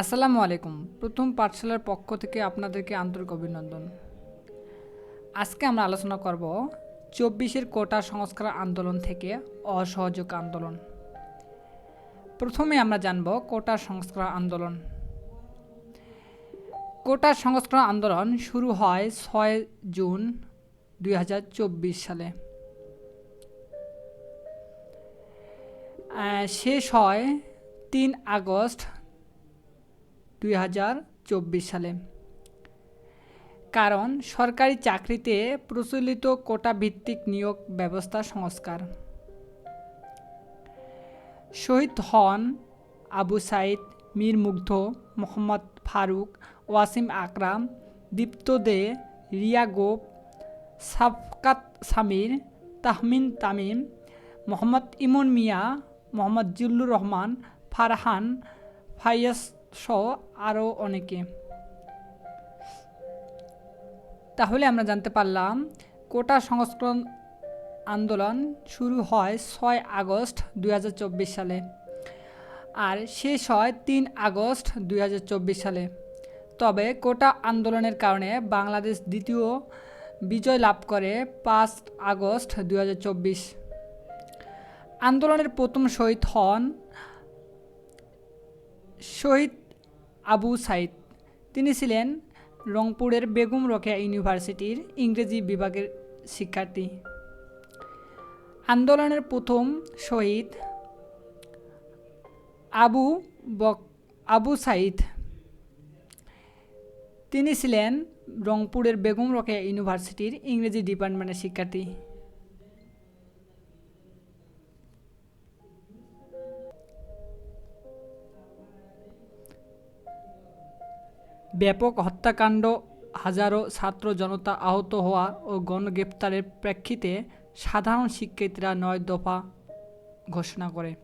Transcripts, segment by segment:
আসসালামু আলাইকুম। প্রথম পাঠশালার পক্ষ থেকে আপনাদেরকে আন্তরিক অভিনন্দন। আজকে আমরা আলোচনা করব চব্বিশের কোটা সংস্কার আন্দোলন থেকে অসহযোগ আন্দোলন। প্রথমে আমরা জানব কোটা সংস্কার আন্দোলন। কোটা সংস্কার আন্দোলন শুরু হয় ছয় জুন দুই হাজার চব্বিশ সালে। শেষ হয় তিন আগস্ট দুই হাজার চব্বিশ সালে। কারণ, সরকারি চাকরিতে প্রচলিত কোটা ভিত্তিক নিয়োগ ব্যবস্থা সংস্কার। শহীদ হন আবু সাইদ, মীর মুগ্ধ, মোহাম্মদ ফারুক, ওয়াসিম আকরাম, দীপ্ত দে, রিয়া গোপ, সাফকাত সামির, তাহমিন তামিম, মোহাম্মদ ইমন মিয়া, মোহাম্মদ জিল্লুর রহমান, ফারহান ফাইয়াস সহ আরও অনেকে। তাহলে আমরা জানতে পারলাম, কোটা সংস্করণ আন্দোলন শুরু হয় ছয় আগস্ট দুই হাজার চব্বিশ সালে আর শেষ হয় তিন আগস্ট দুই হাজার চব্বিশ সালে। তবে কোটা আন্দোলনের কারণে বাংলাদেশ দ্বিতীয় বিজয় লাভ করে পাঁচ আগস্ট দু হাজার চব্বিশ। আন্দোলনের প্রথম শহীদ হন শহীদ আবু সাইদ। তিনি ছিলেন রংপুরের বেগম রোকেয়া ইউনিভার্সিটির ইংরেজি বিভাগের শিক্ষার্থী। আন্দোলনের প্রথম শহীদ আবু বক আবু সাইদ। তিনি ছিলেন রংপুরের বেগম রোকেয়া ইউনিভার্সিটির ইংরেজি ডিপার্টমেন্টের শিক্ষার্থী। ব্যাপক হত্যাকাণ্ড, হাজারো ছাত্র জনতা আহত হওয়া ও গণগ্রেপ্তারের প্রেক্ষিতে সাধারণ শিক্ষার্থীরা নয় দফা ঘোষণা করে।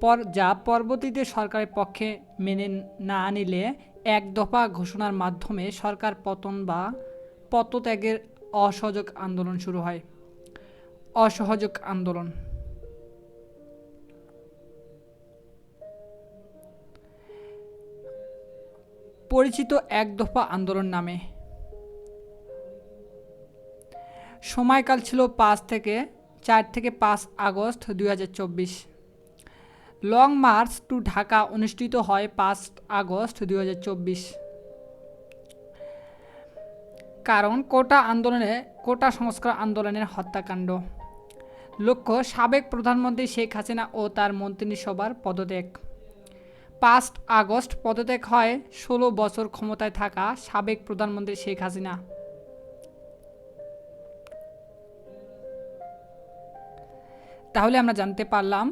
পর, যা পরবর্তীতে সরকারের পক্ষে মেনে না নিলে এক দফা ঘোষণার মাধ্যমে সরকার পতন বা পদত্যাগের অসহযোগ আন্দোলন শুরু হয়। অসহযোগ আন্দোলন পরিচিত এক দফা আন্দোলন নামে। সময়কাল ছিল পাঁচ থেকে চার থেকে পাঁচ আগস্ট দুই হাজার চব্বিশ। লং মার্চ টু ঢাকা অনুষ্ঠিত হয় পাঁচ আগস্ট দুই হাজার চব্বিশ। কারণ কোটা আন্দোলনে, কোটা সংস্কার আন্দোলনের হত্যাকাণ্ড। লক্ষ্য সাবেক প্রধানমন্ত্রী শেখ হাসিনা ও তার মন্ত্রিসভার পদত্যাগ। পাঁচ আগস্ট পদত্যাগ হয় ষোলো বছর ক্ষমতায় থাকা সাবেক প্রধানমন্ত্রী শেখ হাসিনা। তাহলে আমরা জানতে পারলাম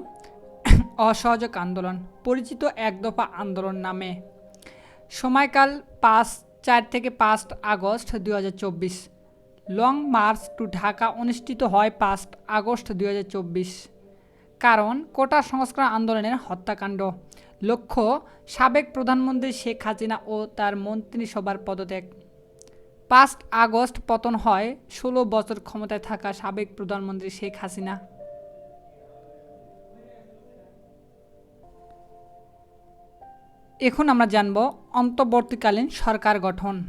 অসহযোগ আন্দোলন, পরিচিত এক দফা আন্দোলন নামে। সময়কাল পাঁচ, চার থেকে পাঁচ আগস্ট দুই হাজার চব্বিশ। লং মার্চ টু ঢাকা অনুষ্ঠিত হয় পাঁচ আগস্ট দুই হাজার চব্বিশ। কারণ কোটা সংস্কার আন্দোলনের হত্যাকাণ্ড। লক্ষ্য, সাবেক প্রধানমন্ত্রী শেখ হাসিনা ও তার মন্ত্রিসভার পদত্যাগ। পাঁচ আগস্ট পতন হয়, ষোলো বছর ক্ষমতায় থাকা সাবেক প্রধানমন্ত্রী শেখ হাসিনা। এখন আমরা জানব অন্তর্বর্তীকালীন সরকার গঠন।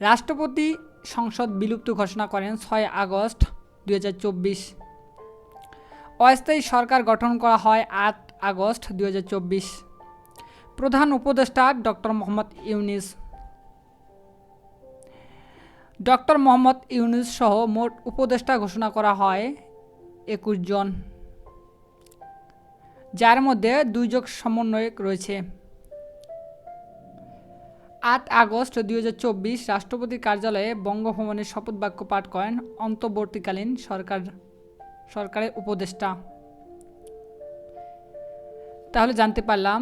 রাষ্ট্রপতি সংসদ বিলুপ্ত ঘোষণা করেন ছয় আগস্ট দুই হাজার চব্বিশ। অস্থায়ী সরকার গঠন করা হয় আট আগস্ট দুই হাজার চব্বিশ। প্রধান উপদেষ্টা ডক্টর মোহাম্মদ ইউনিস। ডক্টর মোহাম্মদ ইউনুস সহ মোট উপদেষ্টা ঘোষণা করা হয় একুশ জন। যার মধ্যে দুইজন সমন্বয়ক রয়েছে। আট আগস্ট দুই হাজার চব্বিশ রাষ্ট্রপতির কার্যালয়ে বঙ্গভবনের শপথ বাক্য পাঠ করেন অন্তর্বর্তীকালীন সরকার সরকারের উপদেষ্টা। তাহলে জানতে পারলাম,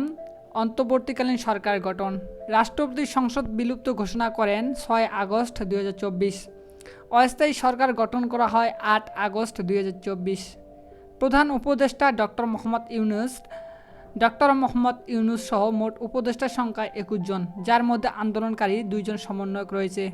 অন্তর্বর্তীকালীন সরকার গঠন। রাষ্ট্রপতি সংসদ বিলুপ্ত ঘোষণা করেন ছয় আগস্ট দুই হাজার চব্বিশ। অস্থায়ী সরকার গঠন করা হয় আট আগস্ট দুই হাজার চব্বিশ। প্রধান উপদেষ্টা ডক্টর মোহাম্মদ ইউনুস, ডক্টর মোহাম্মদ ইউনুস সহ মোট উপদেষ্টার সংখ্যা একুশ জন, যার মধ্যে আন্দোলনকারী দুইজন সমন্বয়ক রয়েছে।